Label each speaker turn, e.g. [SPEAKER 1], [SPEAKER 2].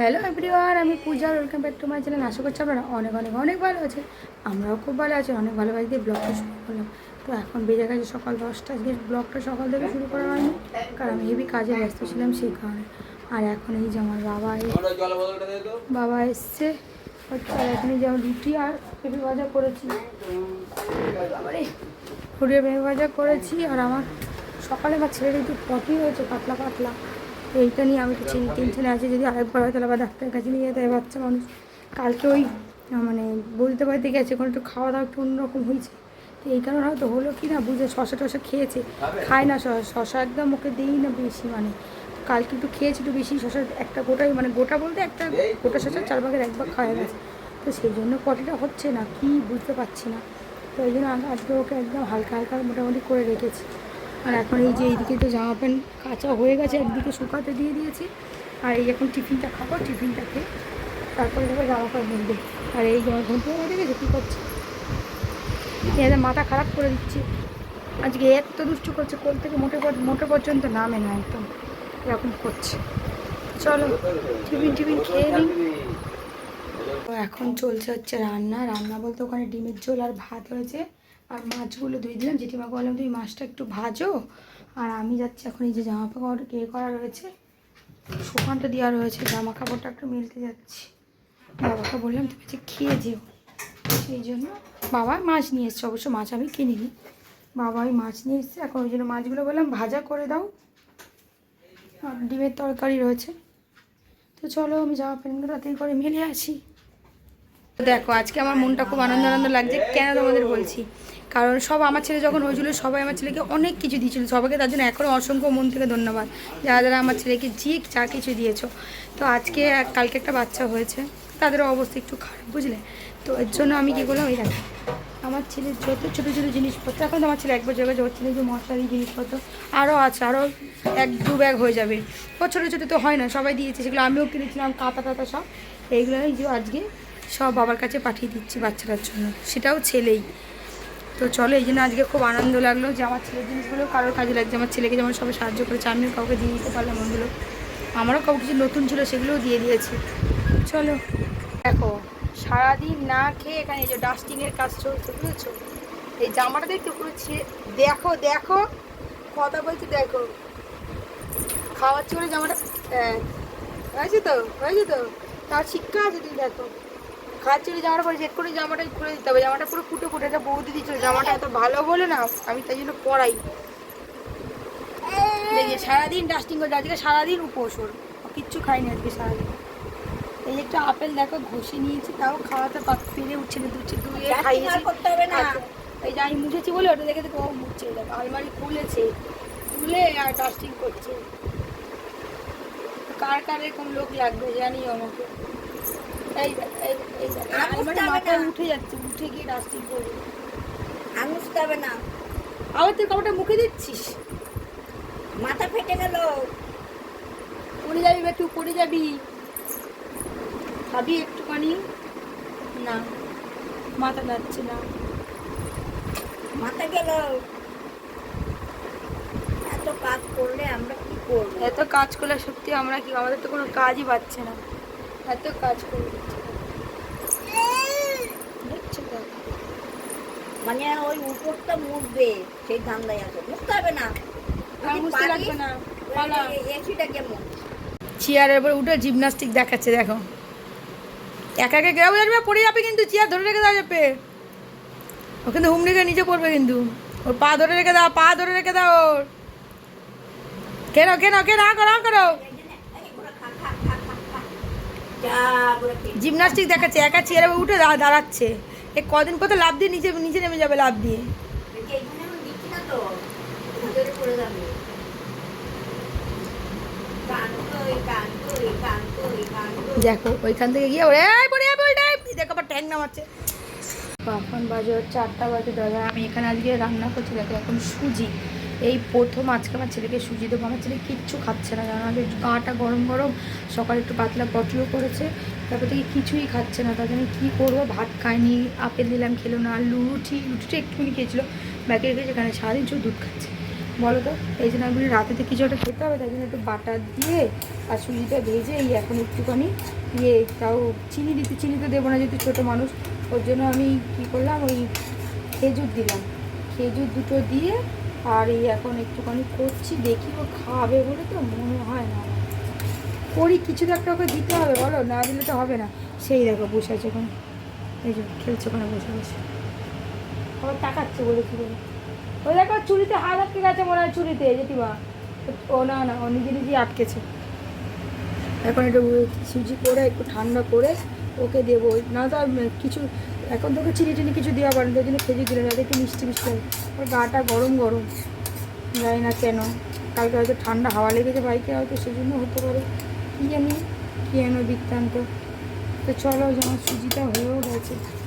[SPEAKER 1] Hello everyone আমি Puja welcome back to my channel আশা করছি আপনারা অনেক অনেক অনেক ভালো আছে আমরাও খুব ভালো আছি অনেক ভালো ভালো দিয়ে ব্লগটা শুরু করলাম। তো এখন বেজে গেছে সকাল দশটা আজকে ব্লগটা সকাল থেকে শুরু করা হয়নি কারণ আমি হেভি কাজে ব্যস্ত ছিলাম সেই কারণে। আর এখন এই যে আমার বাবা বাবা এসছে। আর এখন এই যে আমি রুটি আর পেঁপে ভাজা করেছি। রুটি পেঁপে ভাজা করেছি। আর আমার সকালে আমার ছেলের একটু পটি হয়েছে পাতলা পাতলা। এইটা নিয়ে আমি একটু টেনশনে আছি, যদি আরেকবার হয় তাহলে আবার ডাক্তারের কাছে নিয়ে যেতে বাচ্চা মানুষ। কালকে ওই মানে বলতে পারতে গেছে কোনো একটু খাওয়া দাওয়া একটু অন্যরকম হয়েছে। তো এই কারণে হয়তো হলো কি না, বুঝে শশা টশা খেয়েছে। খায় না শশা শশা একদম ওকে দিই না বেশি মানে। কালকে একটু খেয়েছে একটু বেশি শশা একটা গোটাই মানে গোটা বলতে একটা গোটা শশা চার ভাগের এক ভাগ খাওয়া গেছে। তো সেই জন্য পটিটা হচ্ছে না, কি বুঝতে পারছি না। তো এই জন্য আজ- আজকে ওকে একদম হালকা হালকা মোটামুটি করে রেখেছি। আর এখন এই যে এইদিকে তো জামা প্যান্ট কাঁচা হয়ে গেছে, একদিকে শুকাতে দিয়ে দিয়েছি। আর এই এখন টিফিনটা খাব, টিফিনটা খেয়ে তারপরে যাব জামা প্যান্ট মিলবে আর এই জামা ঘণ্টা হয়ে গেছে কী করছে? এদের মাথা খারাপ করে দিচ্ছে। আজকে এত দুষ্টু করছে, কোল থেকে মোটে মোটে পর্যন্ত নামে না একদম। এরকম করছে। চলো, টিফিন টিফিন খেয়ে তো এখন চলছে হচ্ছে রান্না। রান্না বলতে ওখানে ডিমের ঝোল আর ভাত হয়েছে। আর মাছগুলো ধুয়ে দিলাম। জেঠিমাকে বললাম, তুমি মাছটা একটু ভাজো। আর আমি যাচ্ছি এখন এই যে জামা কাপড় কে করা রয়েছে। শুকানটা দেওয়া রয়েছে। জামা কাপড়টা একটু মেলতে যাচ্ছি। বাবাকে বললাম, তুমি যে খেয়ে যেও। সেই জন্য বাবা মাছ নিয়ে এসছে। অবশ্য মাছ আমি কিনিনি। বাবা ওই মাছ নিয়ে এসছে। এখন ওই জন্য মাছগুলো বললাম, ভাজা করে দাও। আর ডিমের তরকারি রয়েছে। তো চলো আমি জামা প্যান্টগুলো তাড়াতাড়ি করে মেলে আসি। দেখো, আজকে আমার মনটা খুব আনন্দ আনন্দ লাগছে। কেন তোমাদের বলছি? কারণ সব আমার ছেলে যখন হয়েছিল, সবাই আমার ছেলেকে অনেক কিছু দিয়েছিল। সবাইকে তার জন্য এখনও অসংখ্য মন থেকে ধন্যবাদ। যারা যারা আমার ছেলেকে যে যা কিছু দিয়েছ। তো আজকে কালকে একটা বাচ্চা হয়েছে। তাদেরও অবস্থা একটু খারাপ, বুঝলে? তো এর জন্য আমি কী করলাম? ওই দেখো, আমার ছেলের যত ছোটো ছোটো জিনিসপত্র, এখন তো আমার ছেলে এক বছর গেছে, ওর ছেলে যে মশলারি জিনিসপত্র আরও আছে আরও এক দু ব্যাগ হয়ে যাবে। ও ছোটো ছোটো তো হয় না, সবাই দিয়েছে, সেগুলো আমিও কিনেছিলাম, কাঁথা টাতা সব। এইগুলো আজকে সব বাবার কাছে পাঠিয়ে দিচ্ছি বাচ্চাটার জন্য। সেটাও ছেলেই। তো চলো, এই জন্য আজকে খুব আনন্দ লাগল যে আমার ছেলের জিনিসগুলো কারোর কাজে লাগছে, আমার ছেলেকে যেমন সবাই সাহায্য করেছে, আমিও কাউকে দিয়ে দিতে পারলাম ওগুলো। আমারও কাউ কিছু নতুন ছিল, সেগুলোও দিয়ে দিয়েছি। চলো, দেখো, সারাদিন না খেয়ে এখানে এই যে ডাস্টিংয়ের কাজ চলছে, বুঝেছ? এই জামাটা দেখতে পুরো দেখো দেখো, কথা বলছি দেখো। খাওয়াচ্ছি বলে জামাটা হ্যাঁ হয়েছে তো হয়েছে তো? তার শিক্ষা আছে, তুমি দেখো। খাচ্ছিল জামাটা পরে চেক করে জামাটা খুলে দিতে হবে। জামাটা পুরো ফুটে ফুটে একটা বৌদি দিচ্ছিল জামাটা এত ভালো বলে না আমি তাই জন্য পরাই। দেখি সারাদিন ডাস্টিং করে আজকে সারাদিন উপোস ওর। কিচ্ছু খাইনি আজকে সারাদিন। এই যে একটা আপেল দেখো ঘষে নিয়েছি তাও খাওয়াতে পেরে উঠছে না দুচ্ছে দুয়ে খাইয়েছি।
[SPEAKER 2] করতে হবে না।
[SPEAKER 1] এই যে আমি মুছেছি বলে ওটা দেখে দেখো মুছছে। দেখো আলমারি খুলেছে খুলে আর ডাস্টিং করছে। কার কার এরকম লোক লাগবে জানি আমাকে। উঠে গিয়ে ডাস্টিং করবে
[SPEAKER 2] না
[SPEAKER 1] আবার তুই কাপড়টা মুখে দিচ্ছিস
[SPEAKER 2] মাথা ফেটে গেল
[SPEAKER 1] পড়ে যাবি বা তুই পড়ে যাবি খাবি একটুখানি না মাথা যাচ্ছে না
[SPEAKER 2] মাথা গেল এত কাজ করলে আমরা কি করব?
[SPEAKER 1] এত কাজ করলে সত্যি আমরা কি আমাদের তো কোনো কাজই পাচ্ছে না। এত কাজ করে দিচ্ছে
[SPEAKER 2] মানে ওই উপরটা মুছবে সেই ধান্দায় আছে। মুছতে হবে না।
[SPEAKER 1] আর বুঝতে লাগবে না।
[SPEAKER 2] এসিটা কেমন
[SPEAKER 1] চেয়ারের উপর উঠে জিমনাস্টিক দেখাচ্ছে দেখো। একা একা যাবে পড়ে যাবে কিন্তু চেয়ার ধরে রেখে দেওয়া যাবে। ও কিন্তু নিচে পড়বে কিন্তু। ওর পা ধরে রেখে দাও পা ধরে রেখে দাও ওর। কেন কেন কেন আ করো আ করো
[SPEAKER 2] যা বলে খেয়ে।
[SPEAKER 1] জিমনাস্টিক দেখাচ্ছে একা চেয়ারে উঠে দাঁড়াচ্ছে। এ কদিন পর তো লাভ দিয়ে নিচে নিচে নেমে যাবে লাভ দিয়ে। দেখো ওইখান থেকে গিয়ে ওরে পড়ে দেখো আবার ট্যাং নামাচ্ছে। এখন বাজে আটটা বাজে দাদা আমি এখানে আজকে রান্না করছি দেখো এখন সুজি। এই প্রথম, আজকে আমার ছেলেকে সুজি দেবো। আমার ছেলে কিচ্ছু খাচ্ছে না জানো আগে গাটা গরম গরম, সকালে একটু পাতলা পটিও করেছে, তারপর থেকে কিছুই খাচ্ছে না, তার জন্য কী করব? ভাত খায়নি আপেল দিলাম, খেলো না লুচি, লুচিটা একটুখানি খেয়েছিলো ব্যাগে রেখে যেখানে সারাদিন শুধু দুধ খাচ্ছে। বলো তো, এই জন্য আমি রাতেতে কিছু একটা খেতে হবে তাই জন্য একটু বাটার দিয়ে আর সুজিটা ভেজে এই এখন একটুখানি ইয়ে তাও চিনি দিতে, চিনি তো দেবো না যেহেতু ছোটো মানুষ, ওর জন্য আমি কী করলাম, ওই খেজুর দিলাম। খেজুর দুটো দিয়ে আর এই এখন একটুখানি করছি, দেখি ও খাবে বলে তো মনে হয় না করি, কিছু তো একটা ওকে দিতে হবে, বলো, না দিলে তো হবে না। সেই দেখো, বসে আছে ওখানে এই যে খেলছে ওখানে, বসে বসে। আবার তাকাচ্ছে বলে কি বলে? ওই দেখো চুরিতে হাত আটকে গেছে মনে হয় চুরিতে জেঠিমা। ও না না, ও নিজে নিজেই আটকেছে। এখন একটু সুজি করে, একটু ঠান্ডা করে ওকে দেবো। না তো আর কিছু এখন তোকে চিনি টিনি কিছু দেওয়া পারেন তো জন্য খেজুর দিলেন যাতে একটু মিষ্টি মিষ্টি ওর গাটা গরম গরম। জানি না কেন। কালকে হয়তো ঠান্ডা হাওয়া লেগেছে বাইকে, হয়তো সেই জন্য হতে পারে। কী জানি, কী বৃত্তান্ত। তো চলো যেমন সুজিটা হয়েও গেছে।